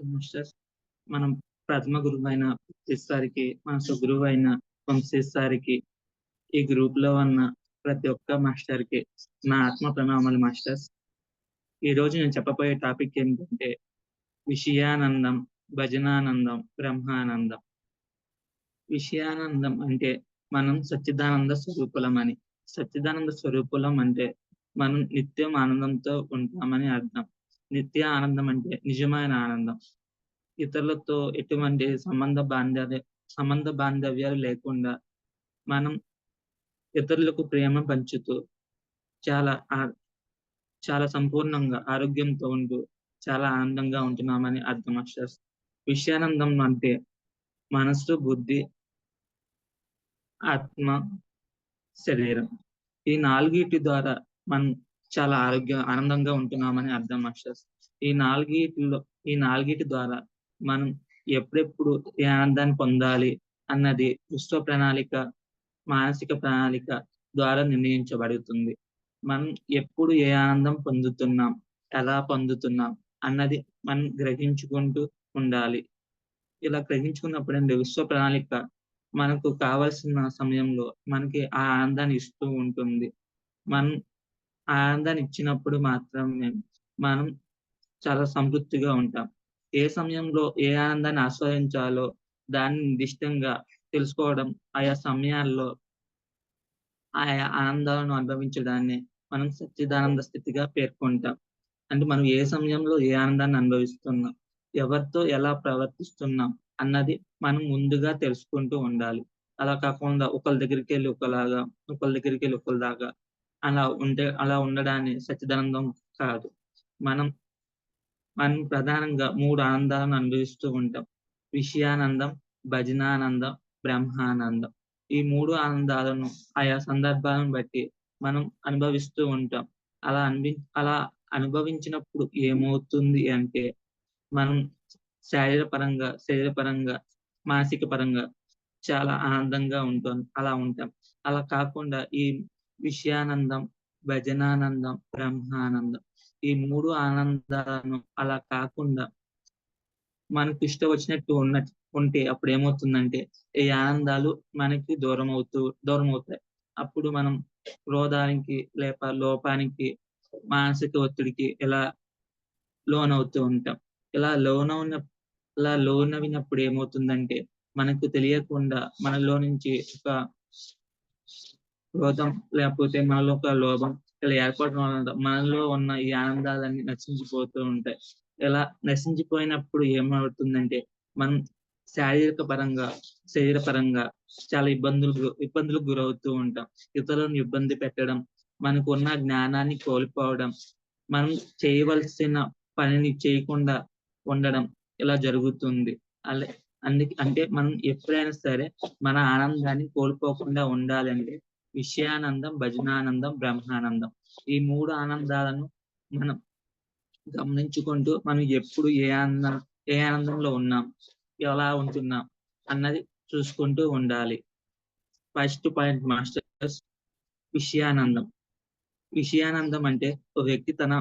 Masters మనం ప్రథమ గురువు అయిన సారికి మన సుగురువు అయిన వంశీసారికి ఈ గ్రూప్లో ఉన్న ప్రతి ఒక్క మాస్టర్కి నా ఆత్మ ప్రణామాలు మాస్టర్స్. ఈ రోజు నేను చెప్పబోయే టాపిక్ ఏంటంటే విషయానందం భజనానందం బ్రహ్మానందం. విషయానందం అంటే మనం సచ్చిదానంద స్వరూపులం అని సచ్చిదానంద స్వరూపులం అంటే మనం నిత్యం ఆనందంతో ఉంటామని అర్థం. నిత్య ఆనందం అంటే నిజమైన ఆనందం. ఇతరులతో ఎటువంటి సంబంధ బాంధవ్య సంబంధ బాంధవ్యాలు లేకుండా మనం ఇతరులకు ప్రేమ పంచుతూ చాలా చాలా సంపూర్ణంగా ఆరోగ్యంతో ఉంటూ చాలా ఆనందంగా ఉంటున్నామని అర్థం మాస్టర్స్ విషయానందం అంటే మనస్సు బుద్ధి ఆత్మ శరీరం. ఈ నాలుగిటి ద్వారా మనం చాలా ఆరోగ్య ఆనందంగా ఉంటున్నామని అర్థం మాస్టర్స్. ఈ నాలుగిటిలో ఈ నాలుగిటి ద్వారా మనం ఎప్పుడెప్పుడు ఏ ఆనందాన్ని పొందాలి అన్నది విశ్వ ప్రణాళిక మానసిక ప్రణాళిక ద్వారా నిర్ణయించబడుతుంది. మనం ఎప్పుడు ఏ ఆనందం పొందుతున్నాం ఎలా పొందుతున్నాం అన్నది మనం గ్రహించుకుంటూ ఉండాలి. ఇలా గ్రహించుకున్నప్పుడు విశ్వ ప్రణాళిక మనకు కావలసిన సమయంలో మనకి ఆ ఆనందాన్ని ఇస్తూ ఉంటుంది. మనం ఆనందాన్ని ఇచ్చినప్పుడు మాత్రమే మనం చాలా సంతృప్తిగా ఉంటాం. ఏ సమయంలో ఏ ఆనందాన్ని ఆస్వాదించాలో దాన్ని నిర్దిష్టంగా తెలుసుకోవడం ఆయా సమయాల్లో ఆయా ఆనందాలను అనుభవించడాన్ని మనం సచ్చిదానంద స్థితిగా పేర్కొంటాం. అంటే మనం ఏ సమయంలో ఏ ఆనందాన్ని అనుభవిస్తున్నాం ఎవరితో ఎలా ప్రవర్తిస్తున్నాం అన్నది మనం ముందుగా తెలుసుకుంటూ ఉండాలి. అలా కాకుండా ఒకరి దగ్గరికి వెళ్ళి ఒకలాగా ఒకరి దగ్గరికి వెళ్ళి ఒకలాగా అలా ఉంటే అలా ఉండడాన్ని సచ్చిదానందం కాదు. మనం మనం ప్రధానంగా మూడు ఆనందాలను అనుభవిస్తూ ఉంటాం. విషయానందం భజనానందం బ్రహ్మానందం. ఈ మూడు ఆనందాలను ఆయా సందర్భాలను బట్టి మనం అనుభవిస్తూ ఉంటాం. అలా అనిపి అలా అనుభవించినప్పుడు ఏమవుతుంది అంటే మనం శారీర పరంగా శరీర పరంగా మానసిక పరంగా చాలా ఆనందంగా ఉంటాం అలా ఉంటాం. అలా కాకుండా ఈ విషయానందం భజనానందం బ్రహ్మానందం. ఈ మూడు ఆనందాలను అలా కాకుండా మనకు ఇష్టం వచ్చినట్టు ఉన్న ఉంటే అప్పుడు ఏమవుతుందంటే ఈ ఆనందాలు మనకి దూరం అవుతూ దూరం అవుతాయి అప్పుడు మనం క్రోధానికి లేక లోపానికి మానసిక ఒత్తిడికి ఇలా లోన్ అవుతూ ఉంటాం. ఇలా లోన్ అవున ఇలా లోన్ అయినప్పుడు ఏమవుతుందంటే మనకు తెలియకుండా మనలో నుంచి ఒక క్రోధం లేకపోతే మనలో ఒక లోభం ఇలా ఏర్పడడం వల్ల మనలో ఉన్న ఈ ఆనందాలన్నీ నశించిపోతూ ఉంటాయి. ఇలా నశించిపోయినప్పుడు ఏమవుతుందంటే మనం శారీరక పరంగా శరీర పరంగా చాలా ఇబ్బందులు ఇబ్బందులకు గురవుతూ ఉంటాం. ఇతరులను ఇబ్బంది పెట్టడం మనకు ఉన్న జ్ఞానాన్ని కోల్పోవడం మనం చేయవలసిన పనిని చేయకుండా ఉండడం ఇలా జరుగుతుంది. అలా అందుకే అంటే మనం ఎప్పుడైనా సరే మన ఆనందాన్ని కోల్పోకుండా ఉండాలంటే విషయానందం భజనానందం బ్రహ్మానందం. ఈ మూడు ఆనందాలను మనం గమనించుకుంటూ మనం ఎప్పుడు ఏ ఆనందం ఏ ఆనందంలో ఉన్నాం ఎలా ఉంటున్నాం అన్నది చూసుకుంటూ ఉండాలి. ఫస్ట్ పాయింట్ మాస్టర్స్ విషయానందం. విషయానందం అంటే ఒక వ్యక్తి తన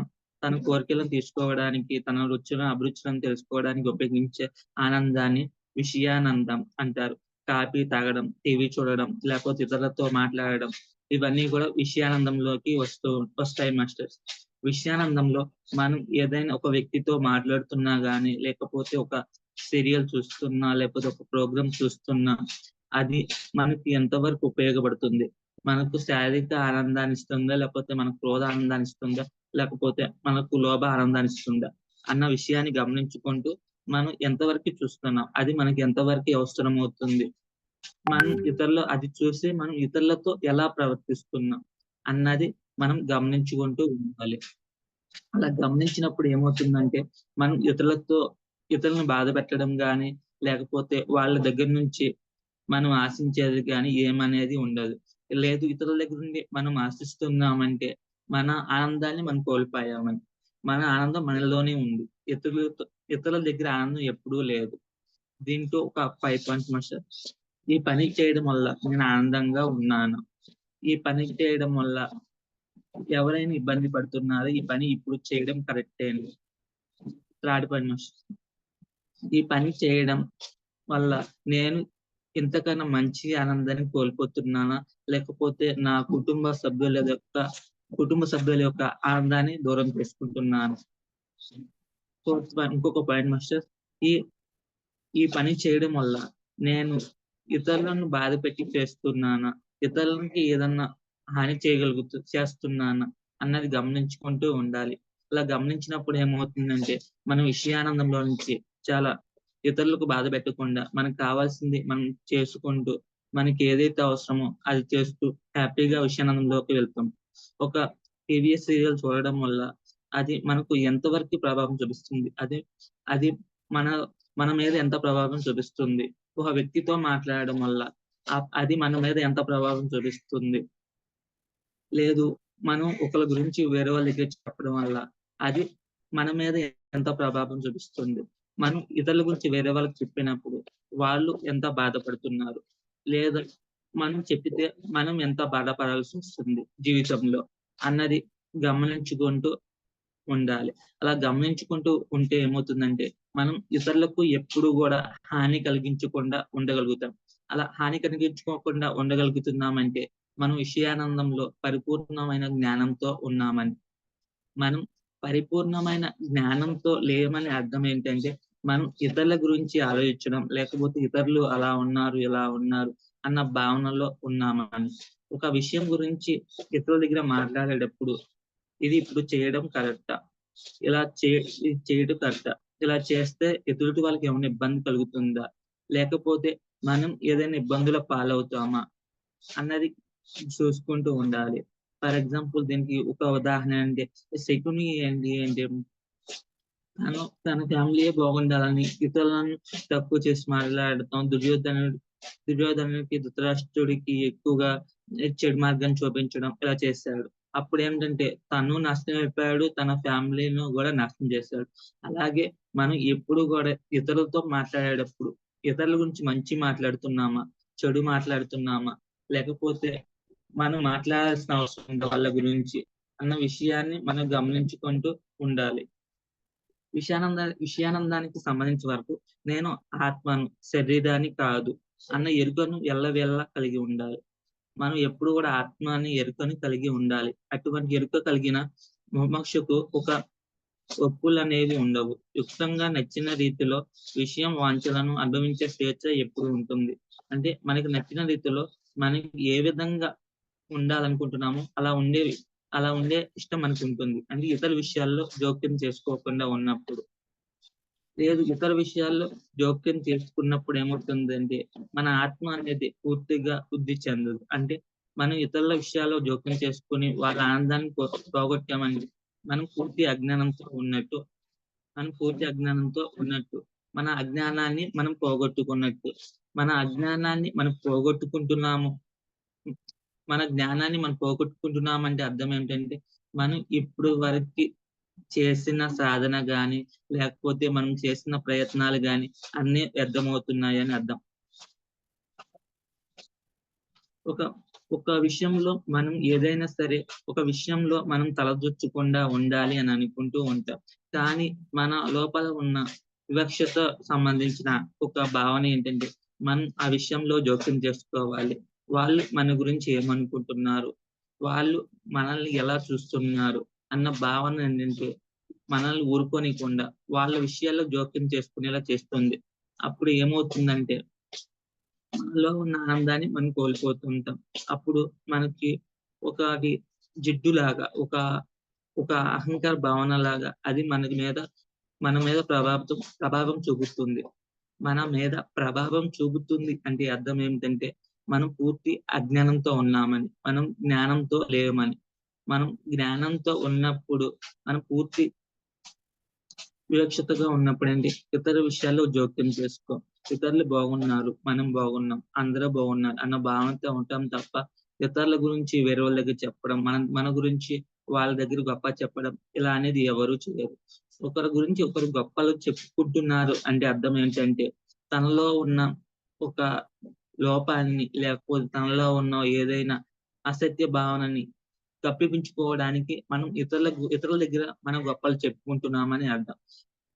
తన కోరికలను తీసుకోవడానికి తన రుచులను అభిరుచులను తెలుసుకోవడానికి ఉపయోగించే ఆనందాన్ని విషయానందం అంటారు. కాఫీ తాగడం టీవీ చూడడం లేకపోతే ఇతరులతో మాట్లాడడం ఇవన్నీ కూడా విషయానందంలోకి వస్తూ వస్తాయి మాస్టర్స్. విషయానందంలో మనం ఏదైనా ఒక వ్యక్తితో మాట్లాడుతున్నా గానీ లేకపోతే ఒక సీరియల్ చూస్తున్నా లేకపోతే ఒక ప్రోగ్రామ్ చూస్తున్నా అది మనకి ఎంతవరకు ఉపయోగపడుతుంది? మనకు శారీరక ఆనందాన్ని ఇస్తుందా లేకపోతే మనకు క్రోధ ఆనందాన్ని ఇస్తుందా లేకపోతే మనకు లోభ ఆనందాన్ని ఇస్తుందా అన్న విషయాన్ని గమనించుకుంటూ మనం ఎంతవరకు చూస్తున్నాం? అది మనకి ఎంతవరకు అవసరం అవుతుంది మనం ఇతరులు అది చూసి మనం ఇతరులతో ఎలా ప్రవర్తిస్తున్నాం అన్నది మనం గమనించుకుంటూ ఉండాలి. అలా గమనించినప్పుడు ఏమవుతుందంటే మనం ఇతరులతో ఇతరులను బాధ పెట్టడం కానీ లేకపోతే వాళ్ళ దగ్గర నుంచి మనం ఆశించేది కానీ ఏమనేది ఉండదు. లేదు ఇతరుల దగ్గర నుండి మనం ఆశిస్తున్నామంటే మన ఆనందాన్ని మనం కోల్పోయామని. మన ఆనందం మనలోనే ఉంది. ఇతరులతో ఇతరుల దగ్గర ఆనందం ఎప్పుడూ లేదు. దీంట్లో ఒక ఫైవ్ పాయింట్స్ మాస్టర్ ఈ పని చేయడం వల్ల నేను ఆనందంగా ఉన్నాను. ఈ పని చేయడం వల్ల ఎవరైనా ఇబ్బంది పడుతున్నారో ఈ పని ఇప్పుడు చేయడం కరెక్టే థర్డ్ పాయింట్ మాస్టర్ ఈ పని చేయడం వల్ల నేను ఇంతకన్నా మంచి ఆనందాన్ని కోల్పోతున్నానా? లేకపోతే నా కుటుంబ సభ్యుల యొక్క కుటుంబ సభ్యుల యొక్క ఆనందాన్ని దూరం చేసుకుంటున్నాను. ఇంకొక పాయింట్ మాస్టర్ ఈ ఈ పని చేయడం వల్ల నేను ఇతరులను బాధ పెట్టి చేస్తున్నానా? ఇతరులకి ఏదన్నా హాని చేయగలుగుతూ చేస్తున్నానా? అన్నది గమనించుకుంటూ ఉండాలి. అలా గమనించినప్పుడు ఏమవుతుందంటే మనం విషయానందంలో నుంచి చాలా ఇతరులకు బాధ పెట్టకుండా మనకు కావాల్సింది మనం చేసుకుంటూ మనకి ఏదైతే అవసరమో అది చేస్తూ హ్యాపీగా విషయానందంలోకి వెళ్తాం. ఒక టీవీ సీరియల్ చూడడం వల్ల అది మనకు ఎంతవరకు ప్రభావం చూపిస్తుంది? అది అది మన మన మీద ఎంత ప్రభావం చూపిస్తుంది? ఒక వ్యక్తితో మాట్లాడడం వల్ల అది మన మీద ఎంత ప్రభావం చూపిస్తుంది? లేదు మనం ఒకళ్ళ గురించి వేరే వాళ్ళ దగ్గర చెప్పడం వల్ల అది మన మీద ఎంత ప్రభావం చూపిస్తుంది? మనం ఇతరుల గురించి వేరే వాళ్ళకి చెప్పినప్పుడు వాళ్ళు ఎంత బాధపడుతున్నారు? లేదా మనం చెప్పితే మనం ఎంత బాధపడాల్సి వస్తుంది జీవితంలో అన్నది గమనించుకుంటూ ఉండాలి. అలా గమనించుకుంటూ ఉంటే ఏమవుతుందంటే మనం ఇతరులకు ఎప్పుడు కూడా హాని కలిగించకుండా ఉండగలుగుతాం. అలా హాని కలిగించుకోకుండా ఉండగలుగుతున్నామంటే మనం విషయానందంలో పరిపూర్ణమైన జ్ఞానంతో ఉన్నామని. మనం పరిపూర్ణమైన జ్ఞానంతో లేమని అర్థం ఏంటంటే మనం ఇతరుల గురించి ఆలోచించడం లేకపోతే ఇతరులు అలా ఉన్నారు, ఇలా ఉన్నారు అన్న భావనలో ఉన్నామని. ఒక విషయం గురించి ఇతరుల దగ్గర మాట్లాడేటప్పుడు ఇది ఇప్పుడు చేయడం కరెక్టా? ఇలా చే చేయడం కరెక్టా? ఇలా చేస్తే ఎదుటి వాళ్ళకి ఏమైనా ఇబ్బంది కలుగుతుందా? లేకపోతే మనం ఏదైనా ఇబ్బందుల పాలవుతామా? అన్నది చూసుకుంటూ ఉండాలి. ఫర్ ఎగ్జాంపుల్ దీనికి ఒక ఉదాహరణ అంటే శకుని ఏంటి అంటే తను తన ఫ్యామిలీయే బాగుండాలని ఇతరులను తక్కువ చేసి మాట్లాడటం దుర్యోధనుడు దుర్యోధనుడికి ధృతరాష్ట్రుడికి ఎక్కువగా చెడు మార్గం చూపించడం ఇలా చేశాడు. అప్పుడు ఏంటంటే తను నష్టం అయిపోయాడు. తన ఫ్యామిలీ‌ను కూడా నష్టం చేశాడు. అలాగే మనం ఎప్పుడు కూడా ఇతరులతో మాట్లాడేటప్పుడు ఇతరుల గురించి మంచి మాట్లాడుతున్నామా? చెడు మాట్లాడుతున్నామా? లేకపోతే మనం మాట్లాడాల్సిన అవసరం వాళ్ళ గురించి అన్న విషయాన్ని మనం గమనించుకుంటూ ఉండాలి. విషయానంద విషయానందానికి సంబంధించి వరకు నేను ఆత్మను, శరీరాన్ని కాదు అన్న ఎరుకను ఎల్లవేళలా కలిగి ఉండాలి. మనం ఎప్పుడు కూడా ఆత్మ ఎరుకని కలిగి ఉండాలి. అటువంటి ఎరుక కలిగిన మోమక్షకు ఒక ఒప్పులు అనేవి ఉండవు. యుక్తంగా నచ్చిన రీతిలో విషయం వాంఛలను అనుభవించే స్వేచ్ఛ ఎప్పుడు ఉంటుంది. అంటే మనకి నచ్చిన రీతిలో మనం ఏ విధంగా ఉండాలనుకుంటున్నామో అలా ఉండేవి అలా ఉండే ఇష్టం మనకుంటుంది. అంటే ఇతర విషయాల్లో జోక్యం చేసుకోకుండా ఉన్నప్పుడు. లేదు ఇతర విషయాల్లో జోక్యం చేసుకున్నప్పుడు ఏమవుతుందంటే మన ఆత్మ అనేది పూర్తిగా వృద్ధి చెందదు. అంటే మనం ఇతరుల విషయాల్లో జోక్యం చేసుకొని వాళ్ళ ఆనందాన్ని పోగొట్టామంటే మనం పూర్తి అజ్ఞానంతో ఉన్నట్టు. మనం పూర్తి అజ్ఞానంతో ఉన్నట్టు. మన అజ్ఞానాన్ని మనం పోగొట్టుకున్నట్టు. మన అజ్ఞానాన్ని మనం పోగొట్టుకుంటున్నాము. మన జ్ఞానాన్ని మనం పోగొట్టుకుంటున్నామంటే అర్థం ఏంటంటే మనం ఇప్పుడు వరకి చేసిన సాధన గాని, లేకపోతే మనం చేసిన ప్రయత్నాలు గాని అన్నీ అని అర్థం. ఒక ఒక విషయంలో మనం ఏదైనా సరే ఒక విషయంలో మనం తలదొచ్చకుండా ఉండాలి అని అనుకుంటూ ఉంటాం. కానీ మన లోపల ఉన్న వివక్షత సంబంధించిన ఒక భావన ఏంటంటే మనం ఆ విషయంలో జోక్యం చేసుకోవాలి. వాళ్ళు మన గురించి ఏమనుకుంటున్నారు? వాళ్ళు మనల్ని ఎలా చూస్తున్నారు? అన్న భావన ఏంటంటే మనల్ని ఊరుకోనికుండా వాళ్ళ విషయాల్లో జోక్యం చేసుకునేలా చేస్తుంది. అప్పుడు ఏమవుతుందంటే మనలో ఉన్న ఆనందాన్ని మనం కోల్పోతుంటాం. అప్పుడు మనకి ఒక అది జిడ్డులాగా ఒక ఒక అహంకార భావన లాగా అది మన మీద మన మీద ప్రభావం ప్రభావం చూపుతుంది మన మీద ప్రభావం చూపుతుంది అంటే అర్థం ఏమిటంటే మనం పూర్తి అజ్ఞానంతో ఉన్నామని. మనం జ్ఞానంతో లేమని. మనం జ్ఞానంతో ఉన్నప్పుడు మనం పూర్తి వివక్షతగా ఉన్నప్పుడండి ఇతర విషయాల్లో జోక్యం చేసుకో ఇతరులు బాగున్నారు. మనం బాగున్నాం. అందరూ బాగున్నారు అన్న భావనతో ఉంటాం తప్ప ఇతరుల గురించి వేరే వాళ్ళ దగ్గర చెప్పడం, మన మన గురించి వాళ్ళ దగ్గర గొప్ప చెప్పడం ఇలా అనేది ఎవరు చేయరు. ఒకరి గురించి ఒకరు గొప్పలు చెప్పుకుంటున్నారు అంటే అర్థం ఏంటంటే తనలో ఉన్న ఒక లోపాన్ని లేకపోతే తనలో ఉన్న ఏదైనా అసత్య భావనని తప్పిపించుకోవడానికి మనం ఇతరులకు ఇతరుల దగ్గర మనం గొప్పలు చెప్పుకుంటున్నామని అర్థం.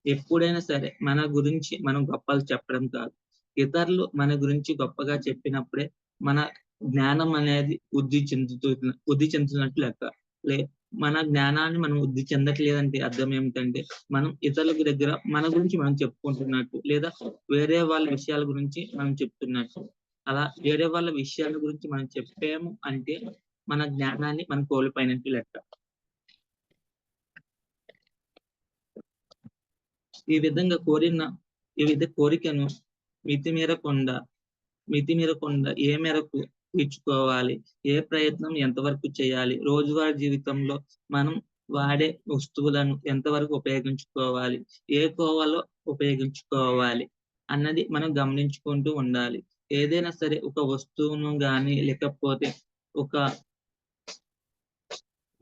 ఎప్పుడైనా సరే మన గురించి మనం గొప్పలు చెప్పడం కాదు. ఇతరులు మన గురించి గొప్పగా చెప్పినప్పుడే మన జ్ఞానం అనేది వృద్ధి చెందుతున్న వృద్ధి చెందుతున్నట్లు లెక్క. లే మన జ్ఞానాన్ని మనం వృద్ధి చెందట్లేదంటే అర్థం ఏమిటంటే, మనం ఇతరుల దగ్గర మన గురించి మనం చెప్పుకుంటున్నట్టు. లేదా వేరే వాళ్ళ విషయాల గురించి మనం చెప్తున్నట్టు. అలా వేరే వాళ్ళ విషయాల గురించి మనం చెప్పాము అంటే, మన జ్ఞానాన్ని మనం కోల్పోయినట్టు లెక్క. ఈ విధంగా కోరిన ఈ విధ కోరికను మితిమీరకుండా మితిమీరకుండా ఏ మేరకు తీర్చుకోవాలి? ఏ ప్రయత్నం ఎంతవరకు చేయాలి? రోజువారీ జీవితంలో మనం వాడే వస్తువులను ఎంతవరకు ఉపయోగించుకోవాలి? ఏ కోవలో ఉపయోగించుకోవాలి? అన్నది మనం గమనించుకుంటూ ఉండాలి. ఏదైనా సరే ఒక వస్తువును గాని లేకపోతే ఒక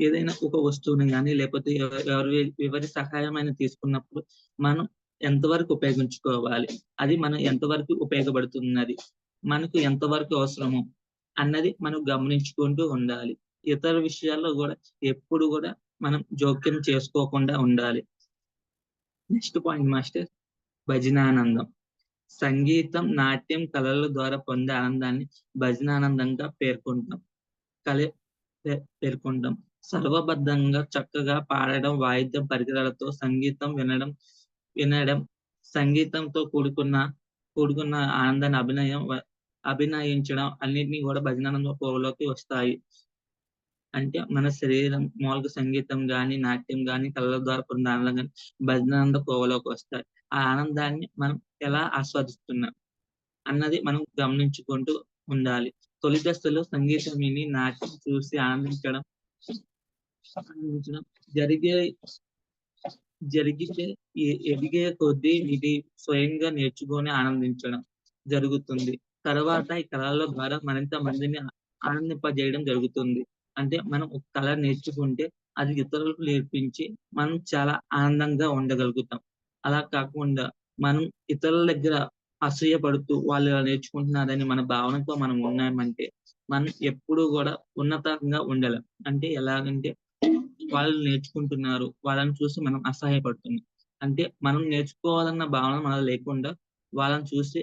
ఏదైనా ఒక వస్తువుని కానీ లేకపోతే ఎవరు ఎవరి సహాయం అయినా తీసుకున్నప్పుడు మనం ఎంతవరకు ఉపయోగించుకోవాలి? అది మనం ఎంతవరకు ఉపయోగపడుతున్నది? మనకు ఎంతవరకు అవసరము? అన్నది మనం గమనించుకుంటూ ఉండాలి. ఇతర విషయాల్లో కూడా ఎప్పుడు కూడా మనం జోక్యం చేసుకోకుండా ఉండాలి. నెక్స్ట్ పాయింట్ మాస్టర్ భజనానందం. సంగీతం, నాట్యం, కళల ద్వారా పొందే ఆనందాన్ని భజనానందంగా పేర్కొంటాం. కళ పేర్కొంటాం. సర్వబద్ధంగా చక్కగా పాడడం, వాయిద్యం పరికరాలతో సంగీతం వినడం వినడం, సంగీతంతో కూడుకున్న కూడుకున్న ఆనందాన్ని అభినయం అభినయించడం అన్నిటినీ కూడా భజనానందం కోవలోకి వస్తాయి. అంటే మన శరీరం మామూలుగా సంగీతం గాని, నాట్యం గాని, కళల ద్వారా పొందే ఆనందం భజనానంద కోవలోకి వస్తాయి. ఆ ఆనందాన్ని మనం ఎలా ఆస్వాదిస్తున్నాం? అన్నది మనం గమనించుకుంటూ ఉండాలి. తొలి దశలో సంగీతం విని, నాట్యం చూసి ఆనందించడం సంబంధించిన జరిగే జరిగితే ఎదిగే కొద్దీ ఇది స్వయంగా నేర్చుకొని ఆనందించడం జరుగుతుంది. తర్వాత ఈ కళల ద్వారా మరింత మందిని ఆనందింపజేయడం జరుగుతుంది. అంటే మనం ఒక కళ నేర్చుకుంటే అది ఇతరులకు నేర్పించి మనం చాలా ఆనందంగా ఉండగలుగుతాం. అలా కాకుండా మనం ఇతరుల దగ్గర అసూయ పడుతూ వాళ్ళు ఇలా నేర్చుకుంటున్నారని మన భావనతో మనం ఉన్నామంటే, మనం ఎప్పుడూ కూడా ఉన్నతంగా ఉండలేం. అంటే ఎలాగంటే వాళ్ళు నేర్చుకుంటున్నారు. వాళ్ళని చూసి మనం అసహాయపడుతున్నాం. అంటే మనం నేర్చుకోవాలన్న భావన మనలో లేకుండా వాళ్ళని చూసి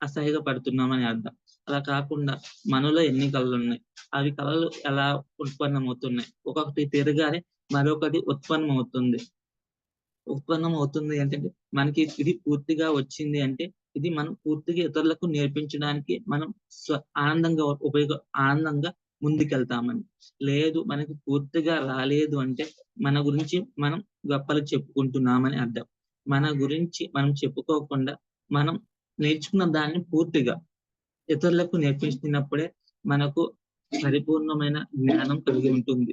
అసహ్యత పడుతున్నామని అర్థం. అలా కాకుండా మనలో ఎన్ని కళలు ఉన్నాయి అవి కళలు ఎలా ఉత్పన్నమవుతున్నాయి? ఒకటి తిరగానే మరొకటి ఉత్పన్నమవుతుంది. ఉత్పన్నమవుతుంది అంటే మనకి ఇది పూర్తిగా వచ్చింది అంటే, ఇది మనం పూర్తిగా ఇతరులకు నేర్పించడానికి మనం ఆనందంగా ఉపయోగ ఆనందంగా ముందుకెళ్తామని. లేదు మనకి పూర్తిగా రాలేదు అంటే, మన గురించి మనం గొప్పలు చెప్పుకుంటున్నామని అర్థం. మన గురించి మనం చెప్పుకోకుండా, మనం నేర్చుకున్న దాన్ని పూర్తిగా ఇతరులకు నేర్పిస్తున్నప్పుడే మనకు పరిపూర్ణమైన జ్ఞానం కలిగి ఉంటుంది.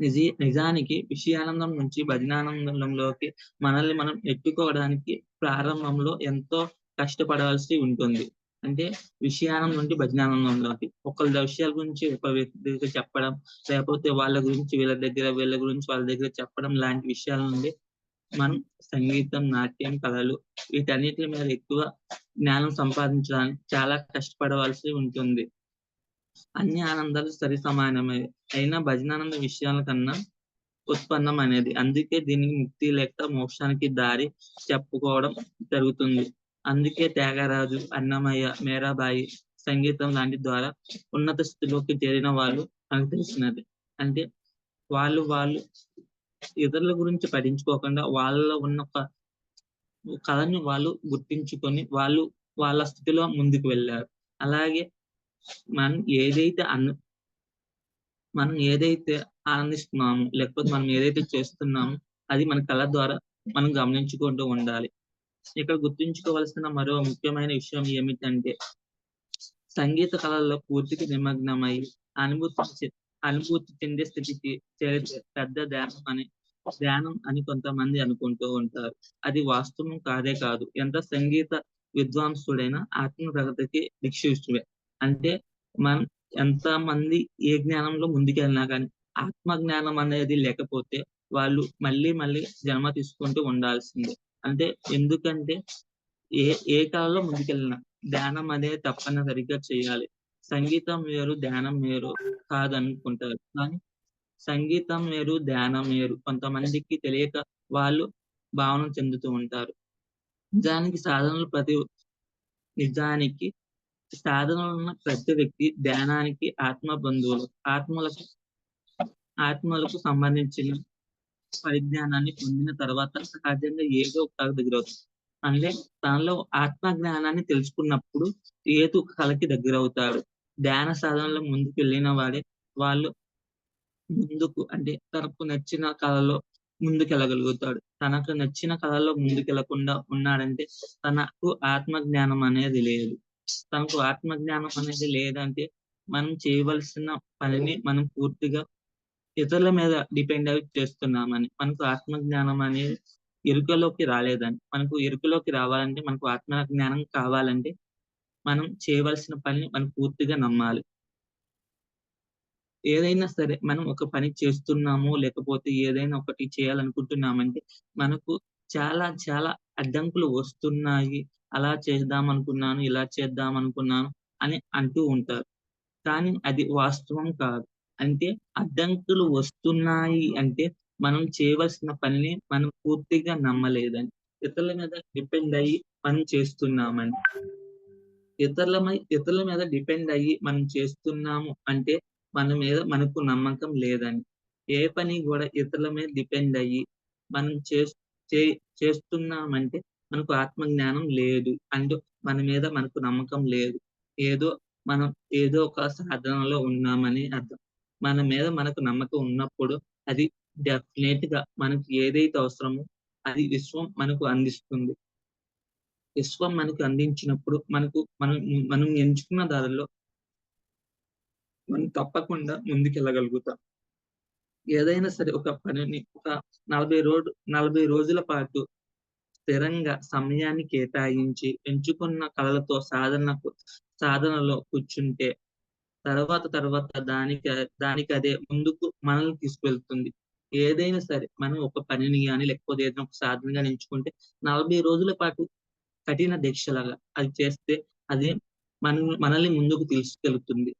నిజ నిజానికి విషయానందం నుంచి భజనానందంలోకి మనల్ని మనం ఎట్టుకోవడానికి ప్రారంభంలో ఎంతో కష్టపడాల్సి ఉంటుంది. అంటే విషయానందం నుండి భజనానందంలోకి. ఒకళ్ళ విషయాల గురించి ఒక వ్యక్తికి చెప్పడం, లేకపోతే వాళ్ళ గురించి వీళ్ళ దగ్గర, వీళ్ళ గురించి వాళ్ళ దగ్గర చెప్పడం లాంటి విషయాల నుండి మనం సంగీతం, నాట్యం, కళలు వీటన్నిటి మీద ఎక్కువ జ్ఞానం సంపాదించడానికి చాలా కష్టపడవలసి ఉంటుంది. అన్ని ఆనందాలు సరి సమానమే. అయినా భజనానందం విషయాల కన్నా ఉత్పన్నమనేది. అందుకే దీనికి ముక్తి లేక మోక్షానికి దారి చెప్పుకోవడం జరుగుతుంది. అందుకే త్యాగరాజు, అన్నమయ్య, మేరాబాయి సంగీతం లాంటి ద్వారా ఉన్నత స్థితిలోకి చేరిన వాళ్ళు మనకు తెలిసినది. అంటే వాళ్ళు వాళ్ళు ఇతరుల గురించి పఠించుకోకుండా వాళ్ళలో ఉన్న ఒక కళని వాళ్ళు గుర్తించుకొని వాళ్ళు వాళ్ళ స్థితిలో ముందుకు వెళ్ళారు అలాగే మనం ఏదైతే అను మనం ఏదైతే ఆనందిస్తున్నామో, లేకపోతే మనం ఏదైతే చేస్తున్నామో అది మన కళ ద్వారా మనం గమనించుకుంటూ ఉండాలి. ఇక్కడ గుర్తుంచుకోవాల్సిన మరో ముఖ్యమైన విషయం ఏమిటంటే, సంగీత కళల్లో పూర్తికి నిమగ్నమై అనుభూతి అనుభూతి చెందే స్థితికి చేరితే పెద్ద ధ్యానం అని ధ్యానం అని కొంతమంది అనుకుంటూ ఉంటారు. అది వాస్తవం కాదే కాదు. ఎంత సంగీత విద్వాంసుడైనా ఆత్మ ప్రగతికి దిక్సూచుడే. అంటే మనం ఎంత మంది ఏ జ్ఞానంలో ముందుకెళ్ళినా కానీ ఆత్మ జ్ఞానం అనేది లేకపోతే వాళ్ళు మళ్ళీ మళ్ళీ జన్మ తీసుకుంటూ ఉండాల్సిందే. అంటే ఎందుకంటే ఏ ఏ కాలంలో ముందుకెళ్ళినా ధ్యానం అనేది తప్పనిసరిగా చేయాలి. సంగీతం వేరు, ధ్యానం వేరు కాదనుకుంటారు. కానీ సంగీతం వేరు, ధ్యానం వేరు. కొంతమందికి తెలియక వాళ్ళు భావన చెందుతూ ఉంటారు. నిజానికి సాధనలు ప్రతి నిజానికి సాధనలు ఉన్న ప్రతి వ్యక్తి ధ్యానానికి ఆత్మ బంధువులు. ఆత్మలకు ఆత్మలకు సంబంధించిన పరిజ్ఞానాన్ని పొందిన తర్వాత సహజంగా ఏదో ఒక దగ్గర అవుతుంది అంటే తనలో ఆత్మ జ్ఞానాన్ని తెలుసుకున్నప్పుడు ఏదో ఒక కళకి దగ్గరవుతాడు. ధ్యాన సాధనలో ముందుకెళ్ళిన వాడే వాళ్ళు ముందుకు అంటే తనకు నచ్చిన కళలో ముందుకెళ్ళగలుగుతాడు. తనకు నచ్చిన కళలో ముందుకెళ్ళకుండా ఉన్నాడంటే తనకు ఆత్మ జ్ఞానం అనేది లేదు. తనకు ఆత్మ జ్ఞానం అనేది లేదంటే మనం చేయవలసిన పనిని మనం పూర్తిగా ఇతరుల మీద డిపెండ్ అయి చేస్తున్నామని. మనకు ఆత్మ జ్ఞానం అనేది ఇరుకలోకి రాలేదని. మనకు ఇరుకలోకి రావాలంటే మనకు ఆత్మ జ్ఞానం కావాలంటే మనం చేయవలసిన పనిని మనం పూర్తిగా నమ్మాలి. ఏదైనా సరే మనం ఒక పని చేస్తున్నాము, లేకపోతే ఏదైనా ఒకటి చేయాలనుకుంటున్నామంటే మనకు చాలా చాలా అడ్డంకులు వస్తున్నాయి. అలా చేద్దాం అనుకున్నాను ఇలా చేద్దాం అనుకున్నాను అని అంటూ ఉంటారు. కానీ అది వాస్తవం కాదు. అంటే అడ్డంకులు వస్తున్నాయి అంటే మనం చేయవలసిన పనిని మనం పూర్తిగా నమ్మలేదని. ఇతరుల మీద డిపెండ్ అయ్యి మనం చేస్తున్నామని. ఇతరుల ఇతరుల మీద డిపెండ్ అయ్యి మనం చేస్తున్నాము అంటే మన మీద మనకు నమ్మకం లేదని. ఏ పని కూడా ఇతరుల మీద డిపెండ్ అయ్యి మనం చే చేస్తున్నామంటే మనకు ఆత్మజ్ఞానం లేదు. అండ్ మన మీద మనకు నమ్మకం లేదు. ఏదో మనం ఏదో ఒక సాధనలో ఉన్నామని అర్థం. మన మీద మనకు నమ్మకం ఉన్నప్పుడు అది డెఫినెట్‌గా మనకు ఏదైతే అవసరమో అది విశ్వం మనకు అందిస్తుంది. విశ్వం మనకు అందించినప్పుడు మనకు మనం మనం ఎంచుకున్న దారిలో మనం తప్పకుండా ముందుకెళ్ళగలుగుతాం. ఏదైనా సరే ఒక పనిని ఒక నలభై రోజు నలభై రోజుల పాటు స్థిరంగా సమయాన్ని కేటాయించి ఎంచుకున్న కళలతో సాధనకు సాధనలో కూర్చుంటే తర్వాత తర్వాత దానికి అదే ముందుకు మనల్ని తీసుకువెళ్తుంది. ఏదైనా సరే మనం ఒక పనిని కానీ లేకపోతే ఏదైనా ఒక సాధనగా ఎంచుకుంటే 40 రోజుల పాటు కఠిన దీక్షలాగా అది చేస్తే అది మన మనల్ని ముందుకు తీసుకెళ్తుంది.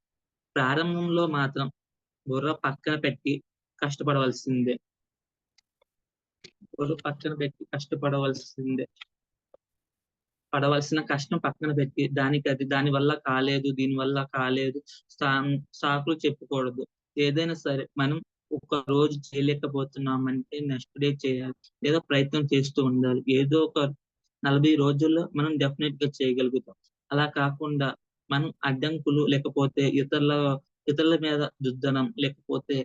ప్రారంభంలో మాత్రం బుర్ర పక్కన పెట్టి కష్టపడవలసిందే. బుర్ర పక్కన పెట్టి కష్టపడవలసిందే. పడవలసిన కష్టం పక్కన పెట్టి దానికి అది దాని వల్ల కాలేదు, దీని వల్ల కాలేదు సాకులు చెప్పుకూడదు. ఏదైనా సరే మనం ఒక రోజు చేయలేకపోతున్నామంటే నెక్స్ట్ డే చేయాలి. లేదా ప్రయత్నం చేస్తూ ఉండాలి. ఏదో ఒక 40 రోజుల్లో మనం డెఫినెట్గా చేయగలుగుతాం. అలా కాకుండా మనం అడ్డంకులు లేకపోతే ఇతరుల ఇతరుల మీద దుద్దనం లేకపోతే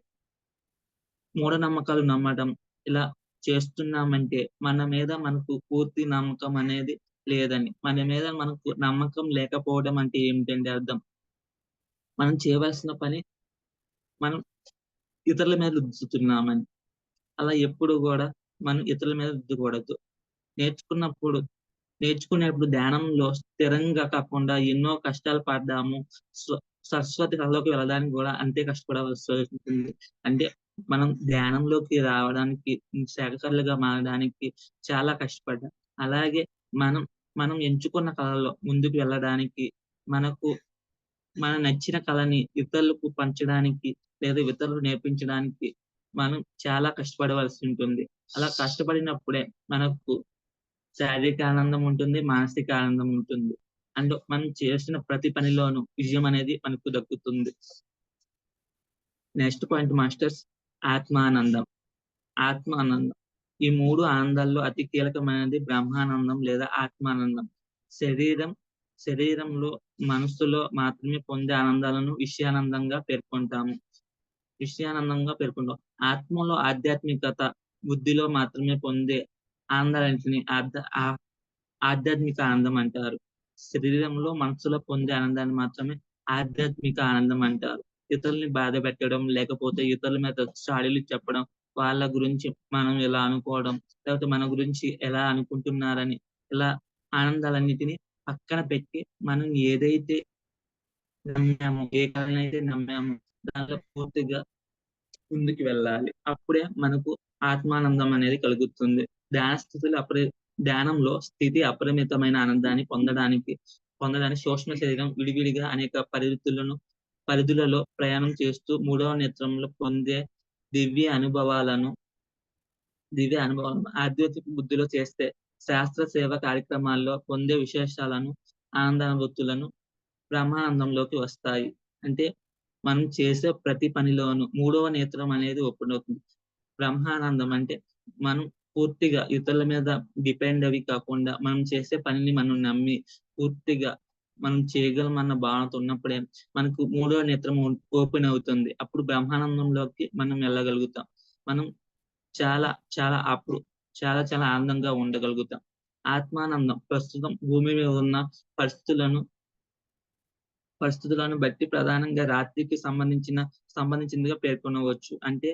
మూఢనమ్మకాలు నమ్మడం ఇలా చేస్తున్నామంటే మన మీద మనకు పూర్తి నమ్మకం అనేది లేదని. మన మీద మనకు నమ్మకం లేకపోవడం అంటే ఏమిటండి అర్థం? మనం చేయవలసిన పని మనం ఇతరుల మీద రుద్దుతున్నామని. అలా ఎప్పుడు కూడా మనం ఇతరుల మీద రుద్దకూడదు. నేర్చుకున్నప్పుడు నేర్చుకునేప్పుడు ధ్యానంలో స్థిరంగా కాకుండా ఎన్నో కష్టాలు పడ్డాము. సరస్వతి కళలోకి వెళ్ళడానికి కూడా అంతే కష్టపడవలసి వస్తుంది అంటే మనం ధ్యానంలోకి రావడానికి శాఖకర్లుగా మారడానికి చాలా కష్టపడ్డాం. అలాగే మనం మనం ఎంచుకున్న కళలో ముందుకు వెళ్ళడానికి మనకు మన నచ్చిన కళని ఇతరులకు పంచడానికి లేదా ఇతరులకు నేర్పించడానికి మనం చాలా కష్టపడవలసి ఉంటుంది. అలా కష్టపడినప్పుడే మనకు శారీరక ఆనందం ఉంటుంది. మానసిక ఆనందం ఉంటుంది. అండ్ మనం చేసిన ప్రతి పనిలోనూ విజయం అనేది మనకు దక్కుతుంది. నెక్స్ట్ పాయింట్ మాస్టర్స్ ఆత్మానందం. ఆత్మానందం. ఈ మూడు ఆనందాల్లో అతి కీలకమైనది బ్రహ్మానందం లేదా ఆత్మానందం. శరీరం శరీరంలో, మనస్సులో మాత్రమే పొందే ఆనందాలను విషయానందంగా పేర్కొంటాము. విషయానందంగా పేర్కొంటాం. ఆత్మలో ఆధ్యాత్మికత, బుద్ధిలో మాత్రమే పొందే ఆనందాలన్నిటిని ఆ ఆధ్యాత్మిక ఆనందం అంటారు. శరీరంలో, మనసులో పొందే ఆనందాన్ని మాత్రమే ఆధ్యాత్మిక ఆనందం అంటారు. ఇతరుల్ని బాధపెట్టడం, లేకపోతే ఇతరుల మీద చాడీలు చెప్పడం, వాళ్ళ గురించి మనం ఇలా అనుకోవడం, లేకపోతే మన గురించి ఎలా అనుకుంటున్నారని ఇలా ఆనందాలన్నిటిని పక్కన పెట్టి మనం ఏదైతే నమ్మామో, ఏ కాలం అయితే నమ్మాము దాంట్లో పూర్తిగా ముందుకు వెళ్ళాలి. అప్పుడే మనకు ఆత్మానందం అనేది కలుగుతుంది. ధ్యాన స్థితిలో అపరి ధ్యానంలో స్థితి అపరిమితమైన ఆనందాన్ని పొందడానికి పొందడానికి సూక్ష్మ శరీరం విడివిడిగా అనేక పరిధులను పరిధులలో ప్రయాణం చేస్తూ మూడవ నేత్రంలో పొందే దివ్య అనుభవాలను దివ్య అనుభవం ఆధ్యాత్మిక బుద్ధిలో చేస్తే శాస్త్ర సేవ కార్యక్రమాల్లో పొందే విశేషాలను ఆనందానుభూతులను బ్రహ్మానందంలోకి వస్తాయి. అంటే మనం చేసే ప్రతి పనిలోనూ మూడవ నేత్రం అనేది ఓపెన్ అవుతుంది. బ్రహ్మానందం అంటే మనం పూర్తిగా ఇతరుల మీద డిపెండ్ అవి కాకుండా మనం చేసే పనిని మనం నమ్మి పూర్తిగా మనం చేయగలం అన్న భావనతో ఉన్నప్పుడే మనకు మూడవ నేత్రం ఓపెన్ అవుతుంది. అప్పుడు బ్రహ్మానందంలోకి మనం వెళ్ళగలుగుతాం. మనం చాలా చాలా అప్పుడు చాలా చాలా ఆనందంగా ఉండగలుగుతాం. ఆత్మానందం ప్రస్తుతం భూమి మీద ఉన్న పరిస్థితులను పరిస్థితులను బట్టి ప్రధానంగా రాత్రికి సంబంధించిన సంబంధించిందిగా పేర్కొనవచ్చు. అంటే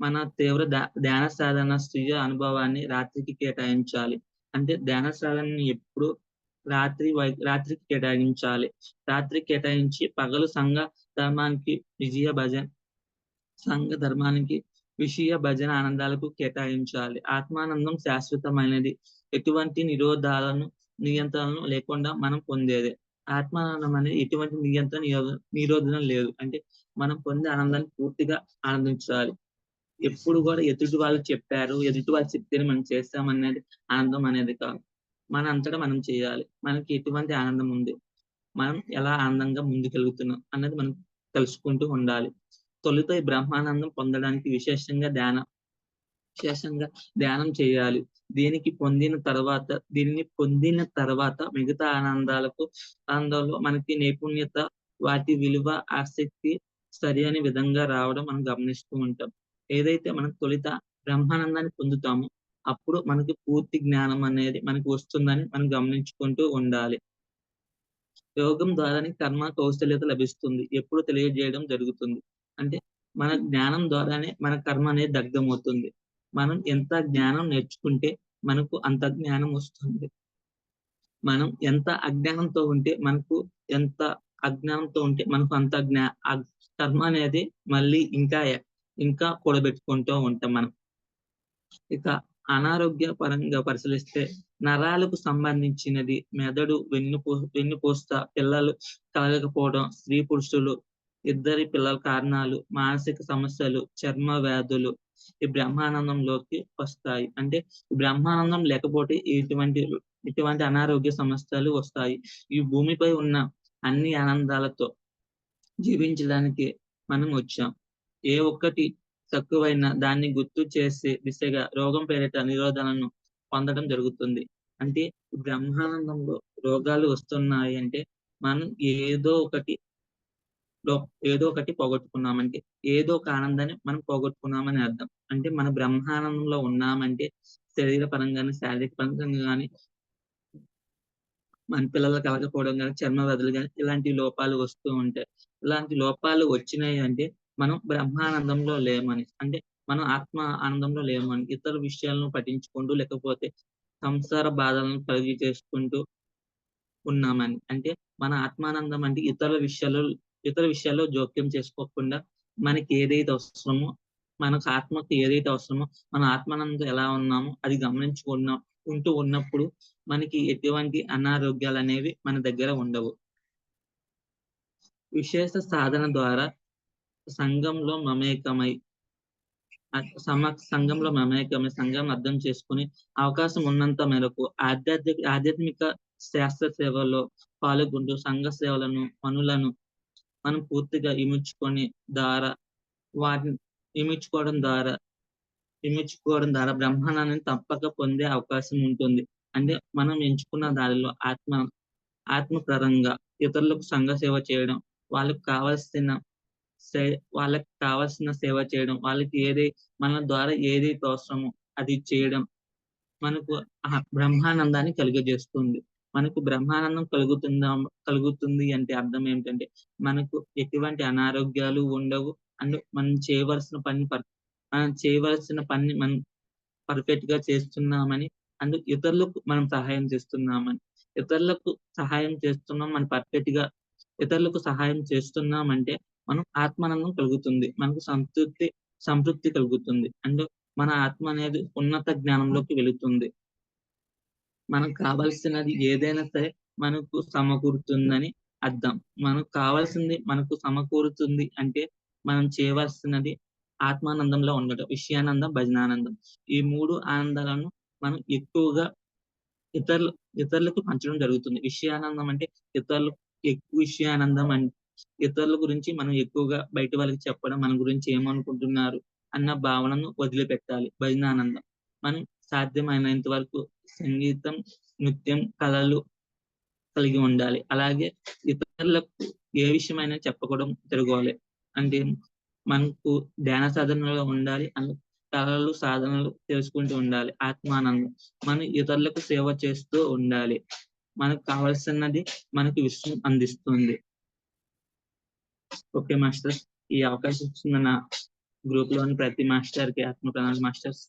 మన తీవ్ర ధ్యాన సాధన స్వీయ అనుభవాన్ని రాత్రికి కేటాయించాలి. అంటే ధ్యాన సాధనని ఎప్పుడు రాత్రి రాత్రికి కేటాయించాలి. రాత్రి కేటాయించి పగలు సంఘ ధర్మానికి విజయ భజన సంఘ ధర్మానికి విషయ భజన ఆనందాలకు కేటాయించాలి. ఆత్మానందం శాశ్వతమైనది. ఎటువంటి నిరోధాలను నియంత్రణను లేకుండా మనం పొందేది. ఆత్మానందం అనేది ఎటువంటి నియంత్రణ నిరోధనం లేదు. అంటే మనం పొందే ఆనందాన్ని పూర్తిగా ఆనందించాలి. ఎప్పుడు కూడా ఎదుటి వాళ్ళు చెప్పారు ఎదుటి వాళ్ళు చెప్తేనే మనం చేస్తామనేది ఆనందం అనేది కాదు. మన అంతటా మనం చేయాలి. మనకి ఎటువంటి ఆనందం ఉంది? మనం ఎలా ఆనందంగా ముందుకెళ్తున్నాం అన్నది మనం తెలుసుకుంటూ ఉండాలి. తొలుత ఈ బ్రహ్మానందం పొందడానికి విశేషంగా ధ్యానం విశేషంగా ధ్యానం చేయాలి. దీనికి పొందిన తర్వాత దీనిని పొందిన తర్వాత మిగతా ఆనందాలకు ఆనందంలో మనకి నైపుణ్యత వాటి విలువ ఆసక్తి సరి అనే విధంగా రావడం మనం గమనిస్తూ ఉంటాం. ఏదైతే మనం తొలిత బ్రహ్మానందాన్ని పొందుతామో అప్పుడు మనకి పూర్తి జ్ఞానం అనేది మనకి వస్తుందని మనం గమనించుకుంటూ ఉండాలి. యోగం ద్వారానే కర్మ కౌశల్యత లభిస్తుంది. ఎప్పుడు తెలియజేయడం జరుగుతుంది. అంటే మన జ్ఞానం ద్వారానే మన కర్మ అనేది దగ్ధమవుతుంది. మనం ఎంత జ్ఞానం నేర్చుకుంటే మనకు అంత జ్ఞానం వస్తుంది. మనం ఎంత అజ్ఞానంతో ఉంటే మనకు ఎంత అజ్ఞానంతో ఉంటే మనకు అంత జ్ఞా కర్మ అనేది మళ్ళీ ఇంకా ఇంకా కూడబెట్టుకుంటూ ఉంటాం మనం. ఇక అనారోగ్య పరంగా పరిశీలిస్తే నరాలకు సంబంధించినది మెదడు వెన్నుపూ వెన్నుపూస్త పిల్లలు కలగకపోవడం స్త్రీ పురుషులు ఇద్దరి పిల్లల కారణాలు మానసిక సమస్యలు చర్మ వ్యాధులు ఈ బ్రహ్మానందంలోకి వస్తాయి. అంటే బ్రహ్మానందం లేకపోతే ఇటువంటి ఇటువంటి అనారోగ్య సమస్యలు వస్తాయి. ఈ భూమిపై ఉన్న అన్ని ఆనందాలతో జీవించడానికి మనం వచ్చాం. ఏ ఒక్కటి తక్కువైన దాన్ని గుర్తు చేసే దిశగా రోగం పేరిట నిరోధనను పొందడం జరుగుతుంది. అంటే బ్రహ్మానందంలో రోగాలు వస్తున్నాయి అంటే మనం ఏదో ఒకటి ఏదో ఒకటి పోగొట్టుకున్నామంటే ఏదో ఒక ఆనందాన్ని మనం పోగొట్టుకున్నామని అర్థం. అంటే మన బ్రహ్మానందంలో ఉన్నామంటే శరీర పరంగానే శారీరక పరంగా కానీ మన పిల్లలు కలగకపోవడం కానీ చర్మ వ్యాధులు కానీ ఇలాంటి లోపాలు వస్తూ ఉంటాయి. ఇలాంటి లోపాలు వచ్చినాయి అంటే మనం బ్రహ్మానందంలో లేమని అంటే మనం ఆత్మ ఆనందంలో లేమని ఇతర విషయాలను పఠించుకుంటూ లేకపోతే సంసార బాధలను కలిగి చేసుకుంటూ ఉన్నామని. అంటే మన ఆత్మానందం అంటే ఇతర విషయాలు ఇతర విషయాల్లో జోక్యం చేసుకోకుండా మనకి ఏదైతే అవసరమో మనకు ఆత్మకి ఏదైతే అవసరమో మన ఆత్మానందం ఎలా ఉన్నామో అది గమనించుకున్న ఉంటూ ఉన్నప్పుడు మనకి ఎటువంటి అనారోగ్యాలు అనేవి మన దగ్గర ఉండవు. విశేష సాధన ద్వారా సంఘంలో మమేకమై సమ సంఘంలో మమేకమై సంఘం అర్థం చేసుకుని అవకాశం ఉన్నంత మేరకు ఆధ్యాత్మిక ఆధ్యాత్మిక శాస్త్ర సేవలో పాల్గొంటూ సంఘ సేవలను పనులను మనం పూర్తిగా ఇముడ్చుకొని ద్వారా వాటిని ఇముడ్చుకోవడం ద్వారా ఇముడ్చుకోవడం ద్వారా బ్రహ్మాండాన్ని తప్పక పొందే అవకాశం ఉంటుంది. అంటే మనం ఎంచుకున్న దారిలో ఆత్మ ఆత్మపరంగా ఇతరులకు సంఘ సేవ చేయడం వాళ్ళకు కావాల్సిన వాళ్ళకి కావాల్సిన సేవ చేయడం వాళ్ళకి ఏది మన ద్వారా ఏదైతే అవసరమో అది చేయడం మనకు ఆ బ్రహ్మానందాన్ని కలిగజేస్తుంది. మనకు బ్రహ్మానందం కలుగుతుందా కలుగుతుంది అంటే అర్థం ఏమిటంటే మనకు ఎటువంటి అనారోగ్యాలు ఉండవు. అండ్ మనం చేయవలసిన పని మనం చేయవలసిన పని మనం పర్ఫెక్ట్గా చేస్తున్నామని అండ్ ఇతరులకు మనం సహాయం చేస్తున్నామని ఇతరులకు సహాయం చేస్తున్నాం మనం పర్ఫెక్ట్గా ఇతరులకు సహాయం చేస్తున్నామంటే మనం ఆత్మానందం కలుగుతుంది మనకు సంతృప్తి సంతృప్తి కలుగుతుంది అండ్ మన ఆత్మ అనేది ఉన్నత జ్ఞానంలోకి వెళుతుంది మనకు కావాల్సినది ఏదైనా సరే మనకు సమకూరుతుందని అర్థం మనకు కావాల్సింది మనకు సమకూరుతుంది అంటే మనం చేయవలసినది ఆత్మానందంలో ఉండటం. విషయానందం, భజనానందం. ఈ మూడు ఆనందాలను మనం ఎక్కువగా ఇతరులు ఇతరులకు పంచడం జరుగుతుంది. విషయానందం అంటే ఇతరులకు ఎక్కువ విషయానందం ఇతరుల గురించి మనం ఎక్కువగా బయట వాళ్ళకి చెప్పడం, మన గురించి ఏమనుకుంటున్నారు అన్న భావనను వదిలిపెట్టాలి. భజనానందం. మనం సాధ్యమైనంత వరకు సంగీతం, నృత్యం, కళలు కలిగి ఉండాలి. అలాగే ఇతరులకు ఏ విషయమైనా చెప్పకూడదు జరగాలి. అంటే మనకు ధ్యాన సాధనలో ఉండాలి. అండ్ కళలు, సాధనలు తెలుసుకుంటూ ఉండాలి. ఆత్మానందం. మనం ఇతరులకు సేవ చేస్తూ ఉండాలి. మనకు కావాల్సినది మనకు విశ్వం అందిస్తుంది. Okay master. ఈ అవకాశం ఇచ్చిన నా గ్రూప్‌లోని ప్రతి మాస్టర్కి ఆత్మ ప్రణాళిక మాస్టర్స్.